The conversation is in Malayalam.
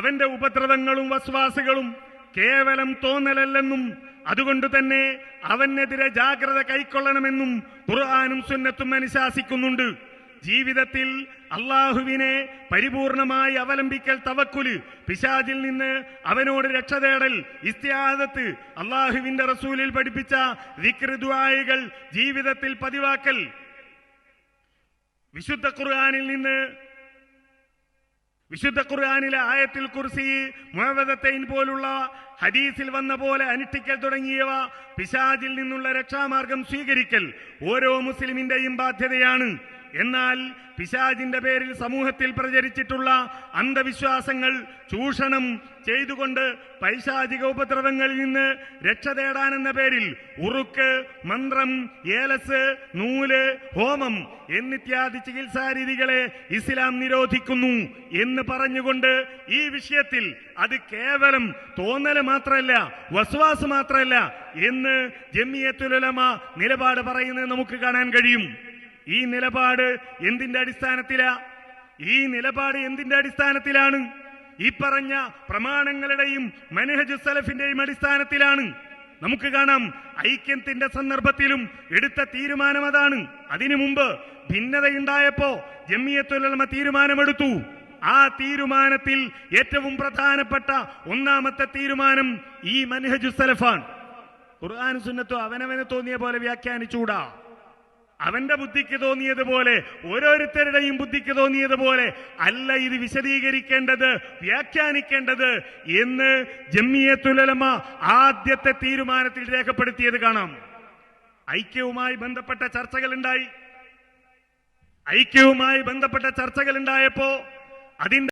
അവന്റെ ഉപദ്രവങ്ങളും വസ്വാസുകളും കേവലം തോന്നലല്ലെന്നും അതുകൊണ്ട് തന്നെ അവനെതിരെ ജാഗ്രത കൈക്കൊള്ളണമെന്നും ഖുർആാനും സുന്നത്തും അനുശാസിക്കുന്നുണ്ട്. ജീവിതത്തിൽ അള്ളാഹുവിനെ പരിപൂർണമായി അവലംബിക്കൽ തവക്കുൽ പിശാജിൽ നിന്ന് അവനോട് രക്ഷ തേടൽ ഇസ്തിയാദത്ത് അള്ളാഹുവിന്റെ റസൂലിൽ പഠിപ്പിച്ച വിക്രുദ്വായികൾ ജീവിതത്തിൽ പതിവാക്കൽ. വിശുദ്ധ ഖുർആാനിൽ നിന്ന് വിശുദ്ധ ഖുർആാനിലെ ആയത്തിൽ കുർസി മുഹമ്മദത്തൈൻ പോലുള്ള ഹദീസിൽ വന്ന പോലെ അനുഷ്ഠിക്കൽ തുടങ്ങിയവ പിശാജിൽ നിന്നുള്ള രക്ഷാമാർഗം സ്വീകരിക്കൽ ഓരോ മുസ്ലിമിന്റെയും ബാധ്യതയാണ്. എന്നാൽ പിശാജിന്റെ പേരിൽ സമൂഹത്തിൽ പ്രചരിച്ചിട്ടുള്ള അന്ധവിശ്വാസങ്ങൾ ചൂഷണം ചെയ്തുകൊണ്ട് പൈശാചിക ഉപദ്രവങ്ങളിൽ നിന്ന് രക്ഷ തേടാനെന്ന പേരിൽ ഉറുക്ക് മന്ത്രം ഏലസ് നൂൽ ഹോമം എന്നിത്യാദി ചികിത്സാ രീതികളെ ഇസ്ലാം നിരോധിക്കുന്നു എന്ന് പറഞ്ഞുകൊണ്ട് ഈ വിഷയത്തിൽ അത് കേവലം തോന്നൽ മാത്രമല്ല വസ്വാസ് മാത്രമല്ല എന്ന് ജമിയത്തുലമ നിലപാട് പറയുന്നത് നമുക്ക് കാണാൻ കഴിയും. ഈ നിലപാട് എന്തിന്റെ അടിസ്ഥാനത്തിലാ? ഈ നിലപാട് എന്തിന്റെ അടിസ്ഥാനത്തിലാണ്? ഈ പറഞ്ഞ പ്രമാണങ്ങളുടെയും മനഹജു സലഫിന്റെയും അടിസ്ഥാനത്തിലാണ്. നമുക്ക് കാണാം ഐക്യത്തിന്റെ സന്ദർഭത്തിലും എടുത്ത തീരുമാനം അതാണ്. അതിനു മുമ്പ് ഭിന്നതയുണ്ടായപ്പോ ജമ്മിയത്തുലമ തീരുമാനമെടുത്തു. ആ തീരുമാനത്തിൽ ഏറ്റവും പ്രധാനപ്പെട്ട ഒന്നാമത്തെ തീരുമാനം ഈ മനഹജു സലഫാണ്. ഖുർആൻ സുന്നത്തോ അവനവന് തോന്നിയ പോലെ വ്യാഖ്യാനിച്ചൂടാ അവന്റെ ബുദ്ധിക്ക് തോന്നിയതുപോലെ ഓരോരുത്തരുടെയും ബുദ്ധിക്ക് തോന്നിയതുപോലെ അല്ല ഇത് വിശദീകരിക്കേണ്ടത് വ്യാഖ്യാനിക്കേണ്ടത് എന്ന് ജമ്മിയത്തുലമ ആദ്യത്തെ തീരുമാനത്തിൽ രേഖപ്പെടുത്തിയത് കാണാം. ഐക്യവുമായി ബന്ധപ്പെട്ട ചർച്ചകൾ ഉണ്ടായി ഐക്യവുമായി ബന്ധപ്പെട്ട ചർച്ചകൾ ഉണ്ടായപ്പോ അതിന്റെ